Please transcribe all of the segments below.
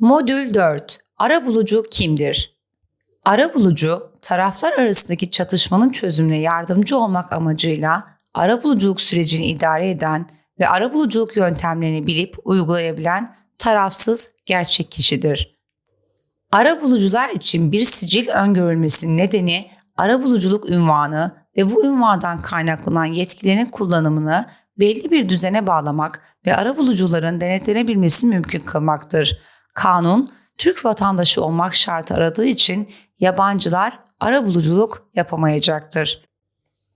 Modül 4. Arabulucu kimdir? Arabulucu, taraflar arasındaki çatışmanın çözümüne yardımcı olmak amacıyla arabuluculuk sürecini idare eden ve arabuluculuk yöntemlerini bilip uygulayabilen tarafsız gerçek kişidir. Arabulucular için bir sicil öngörülmesinin nedeni arabuluculuk ünvanı ve bu ünvandan kaynaklanan yetkilerin kullanımını belli bir düzene bağlamak ve arabulucuların denetlenebilmesini mümkün kılmaktır. Kanun, Türk vatandaşı olmak şartı aradığı için yabancılar arabuluculuk yapamayacaktır.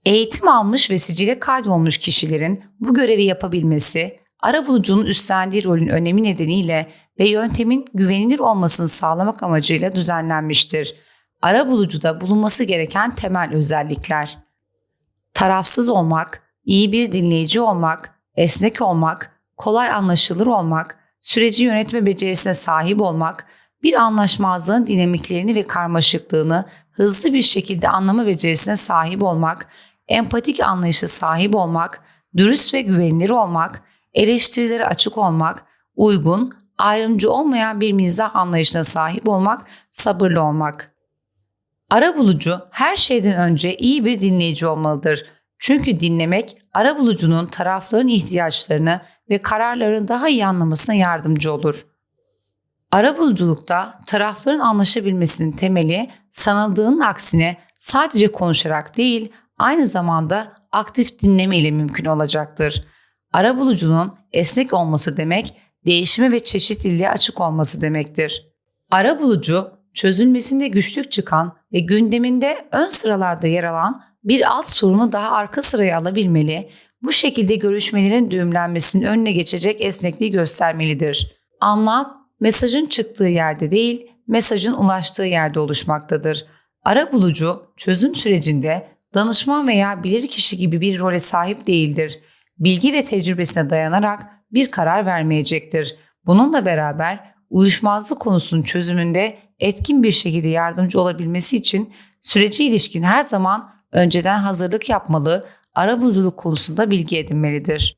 Eğitim almış ve sicile kaydolmuş kişilerin bu görevi yapabilmesi, arabulucunun üstlendiği rolün önemi nedeniyle ve yöntemin güvenilir olmasını sağlamak amacıyla düzenlenmiştir. Arabulucuda bulunması gereken temel özellikler. Tarafsız olmak, iyi bir dinleyici olmak, esnek olmak, kolay anlaşılır olmak, süreci yönetme becerisine sahip olmak, bir anlaşmazlığın dinamiklerini ve karmaşıklığını hızlı bir şekilde anlama becerisine sahip olmak, empatik anlayışa sahip olmak, dürüst ve güvenilir olmak, eleştirilere açık olmak, uygun, ayrımcı olmayan bir mizah anlayışına sahip olmak, sabırlı olmak. Arabulucu her şeyden önce iyi bir dinleyici olmalıdır. Çünkü dinlemek arabulucunun tarafların ihtiyaçlarını ve kararlarını daha iyi anlamasına yardımcı olur. Arabuluculukta tarafların anlaşabilmesinin temeli sanıldığının aksine sadece konuşarak değil, aynı zamanda aktif dinleme ile mümkün olacaktır. Arabulucunun esnek olması demek, değişime ve çeşitliliğe açık olması demektir. Arabulucu, çözülmesinde güçlük çıkan ve gündeminde ön sıralarda yer alan bir alt sorunu daha arka sıraya alabilmeli, bu şekilde görüşmelerin düğümlenmesinin önüne geçecek esnekliği göstermelidir. Anlam, mesajın çıktığı yerde değil, mesajın ulaştığı yerde oluşmaktadır. Ara bulucu, çözüm sürecinde danışman veya bilirkişi gibi bir role sahip değildir. Bilgi ve tecrübesine dayanarak bir karar vermeyecektir. Bununla beraber uyuşmazlık konusunun çözümünde etkin bir şekilde yardımcı olabilmesi için süreci ilişkin her zaman önceden hazırlık yapmalı, arabuluculuk konusunda bilgi edinmelidir.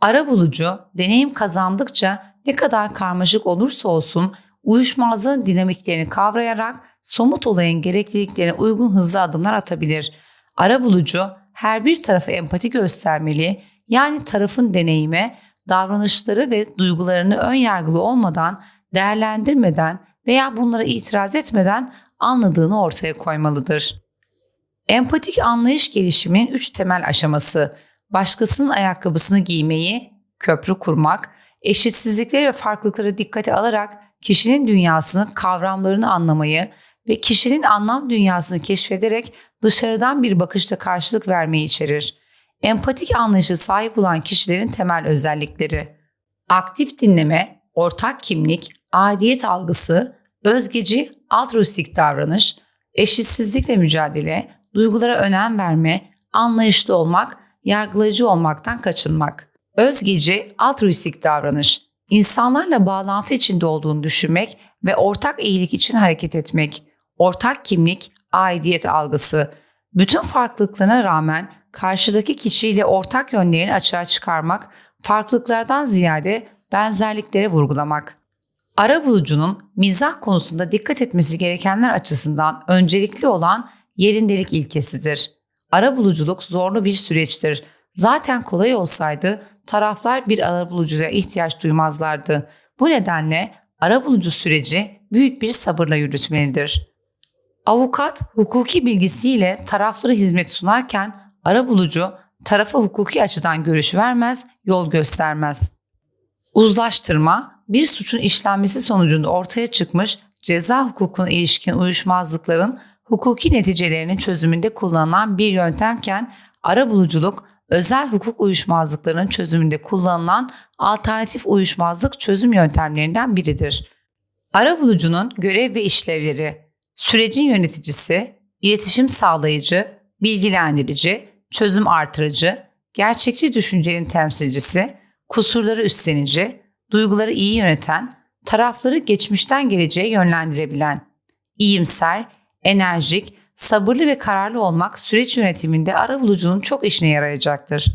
Arabulucu, deneyim kazandıkça ne kadar karmaşık olursa olsun uyuşmazlığın dinamiklerini kavrayarak somut olayın gerekliliklerine uygun hızlı adımlar atabilir. Arabulucu her bir tarafa empati göstermeli, yani tarafın deneyime, davranışları ve duygularını ön yargılı olmadan, değerlendirmeden veya bunlara itiraz etmeden anladığını ortaya koymalıdır. Empatik anlayış gelişiminin üç temel aşaması, başkasının ayakkabısını giymeyi, köprü kurmak, eşitsizlikleri ve farklılıkları dikkate alarak kişinin dünyasını, kavramlarını anlamayı ve kişinin anlam dünyasını keşfederek dışarıdan bir bakışta karşılık vermeyi içerir. Empatik anlayışa sahip olan kişilerin temel özellikleri. Aktif dinleme, ortak kimlik, aidiyet algısı, özgeci, altruistik davranış, eşitsizlikle mücadele, duygulara önem verme, anlayışlı olmak, yargılayıcı olmaktan kaçınmak. Özgeci, altruistik davranış, insanlarla bağlantı içinde olduğunu düşünmek ve ortak iyilik için hareket etmek. Ortak kimlik, aidiyet algısı. Bütün farklılıklarına rağmen karşıdaki kişiyle ortak yönlerini açığa çıkarmak, farklılıklardan ziyade benzerliklere vurgulamak. Ara bulucunun mizah konusunda dikkat etmesi gerekenler açısından öncelikli olan yerindelik ilkesidir. Ara buluculuk zorlu bir süreçtir. Zaten kolay olsaydı taraflar bir ara bulucuya ihtiyaç duymazlardı. Bu nedenle ara bulucu süreci büyük bir sabırla yürütmelidir. Avukat hukuki bilgisiyle taraflara hizmet sunarken ara bulucu tarafa hukuki açıdan görüş vermez, yol göstermez. Uzlaştırma bir suçun işlenmesi sonucunda ortaya çıkmış ceza hukukuna ilişkin uyuşmazlıkların hukuki neticelerinin çözümünde kullanılan bir yöntemken arabuluculuk özel hukuk uyuşmazlıklarının çözümünde kullanılan alternatif uyuşmazlık çözüm yöntemlerinden biridir. Arabulucunun görev ve işlevleri sürecin yöneticisi, iletişim sağlayıcı, bilgilendirici, çözüm artırıcı, gerçekçi düşüncenin temsilcisi, kusurları üstlenici, duyguları iyi yöneten, tarafları geçmişten geleceğe yönlendirebilen, iyimser, enerjik, sabırlı ve kararlı olmak süreç yönetiminde arabulucunun çok işine yarayacaktır.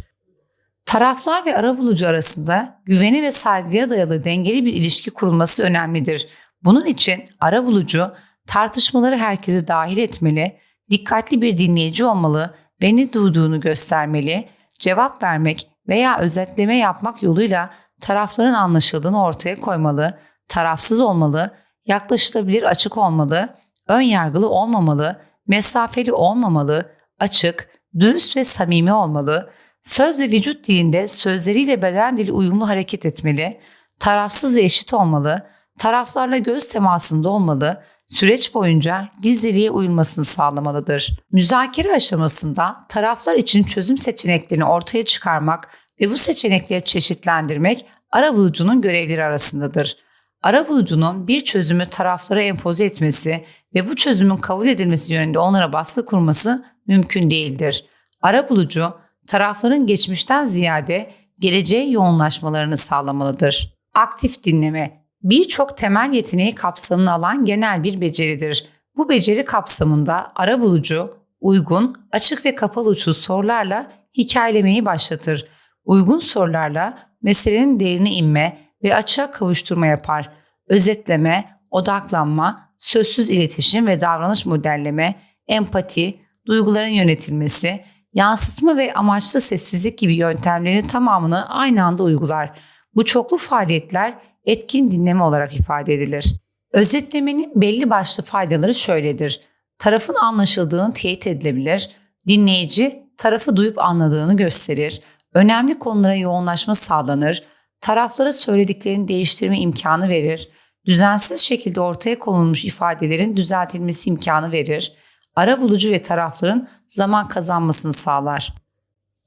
Taraflar ve arabulucu arasında güvene ve saygıya dayalı dengeli bir ilişki kurulması önemlidir. Bunun için arabulucu tartışmaları herkesi dahil etmeli, dikkatli bir dinleyici olmalı ve ne duyduğunu göstermeli, cevap vermek veya özetleme yapmak yoluyla tarafların anlaşıldığını ortaya koymalı, tarafsız olmalı, yaklaşılabilir açık olmalı, ön yargılı olmamalı, mesafeli olmamalı, açık, dürüst ve samimi olmalı, söz ve vücut dilinde sözleriyle beden dili uyumlu hareket etmeli, tarafsız ve eşit olmalı, taraflarla göz temasında olmalı, süreç boyunca gizliliğe uyulmasını sağlamalıdır. Müzakere aşamasında taraflar için çözüm seçeneklerini ortaya çıkarmak ve bu seçenekleri çeşitlendirmek arabulucunun görevleri arasındadır. Arabulucunun bir çözümü taraflara empoze etmesi ve bu çözümün kabul edilmesi yönünde onlara baskı kurması mümkün değildir. Arabulucu, tarafların geçmişten ziyade geleceğe yoğunlaşmalarını sağlamalıdır. Aktif dinleme, birçok temel yeteneği kapsamına alan genel bir beceridir. Bu beceri kapsamında arabulucu, uygun, açık ve kapalı uçlu sorularla hikayelemeyi başlatır. Uygun sorularla meselenin değerine inme ve açığa kavuşturma yapar. Özetleme, odaklanma, sözsüz iletişim ve davranış modelleme, empati, duyguların yönetilmesi, yansıtma ve amaçlı sessizlik gibi yöntemlerin tamamını aynı anda uygular. Bu çoklu faaliyetler etkin dinleme olarak ifade edilir. Özetlemenin belli başlı faydaları şöyledir. Tarafın anlaşıldığını teyit edilebilir, dinleyici tarafı duyup anladığını gösterir, önemli konulara yoğunlaşma sağlanır, taraflara söylediklerini değiştirme imkanı verir, düzensiz şekilde ortaya konulmuş ifadelerin düzeltilmesi imkanı verir, ara bulucu ve tarafların zaman kazanmasını sağlar.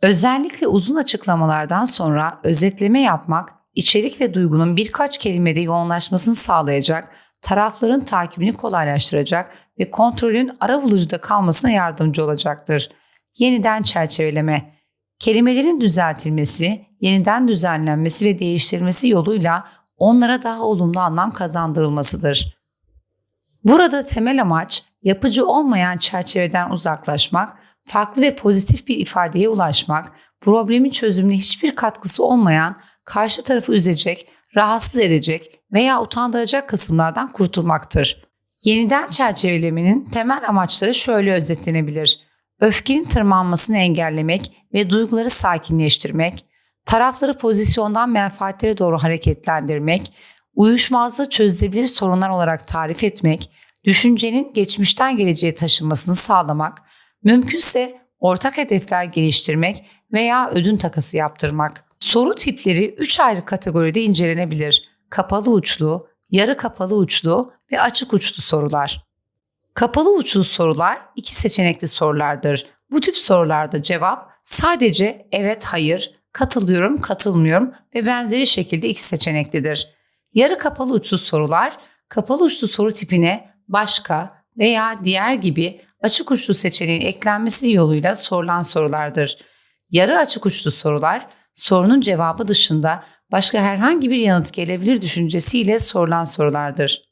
Özellikle uzun açıklamalardan sonra özetleme yapmak, içerik ve duygunun birkaç kelimede yoğunlaşmasını sağlayacak, tarafların takibini kolaylaştıracak ve kontrolün ara bulucuda kalmasına yardımcı olacaktır. Yeniden çerçeveleme, kelimelerin düzeltilmesi, yeniden düzenlenmesi ve değiştirilmesi yoluyla onlara daha olumlu anlam kazandırılmasıdır. Burada temel amaç yapıcı olmayan çerçeveden uzaklaşmak, farklı ve pozitif bir ifadeye ulaşmak, problemin çözümüne hiçbir katkısı olmayan, karşı tarafı üzecek, rahatsız edecek veya utandıracak kısımlardan kurtulmaktır. Yeniden çerçevelemenin temel amaçları şöyle özetlenebilir. Öfkenin tırmanmasını engellemek ve duyguları sakinleştirmek, tarafları pozisyondan menfaatlere doğru hareketlendirmek, uyuşmazlığı çözülebilir sorunlar olarak tarif etmek, düşüncenin geçmişten geleceğe taşınmasını sağlamak, mümkünse ortak hedefler geliştirmek veya ödün takası yaptırmak. Soru tipleri 3 ayrı kategoride incelenebilir. Kapalı uçlu, yarı kapalı uçlu ve açık uçlu sorular. Kapalı uçlu sorular iki seçenekli sorulardır. Bu tip sorularda cevap sadece evet hayır, katılıyorum, katılmıyorum ve benzeri şekilde iki seçeneklidir. Yarı kapalı uçlu sorular kapalı uçlu soru tipine başka veya diğer gibi açık uçlu seçeneğin eklenmesi yoluyla sorulan sorulardır. Yarı açık uçlu sorular sorunun cevabı dışında başka herhangi bir yanıt gelebilir düşüncesiyle sorulan sorulardır.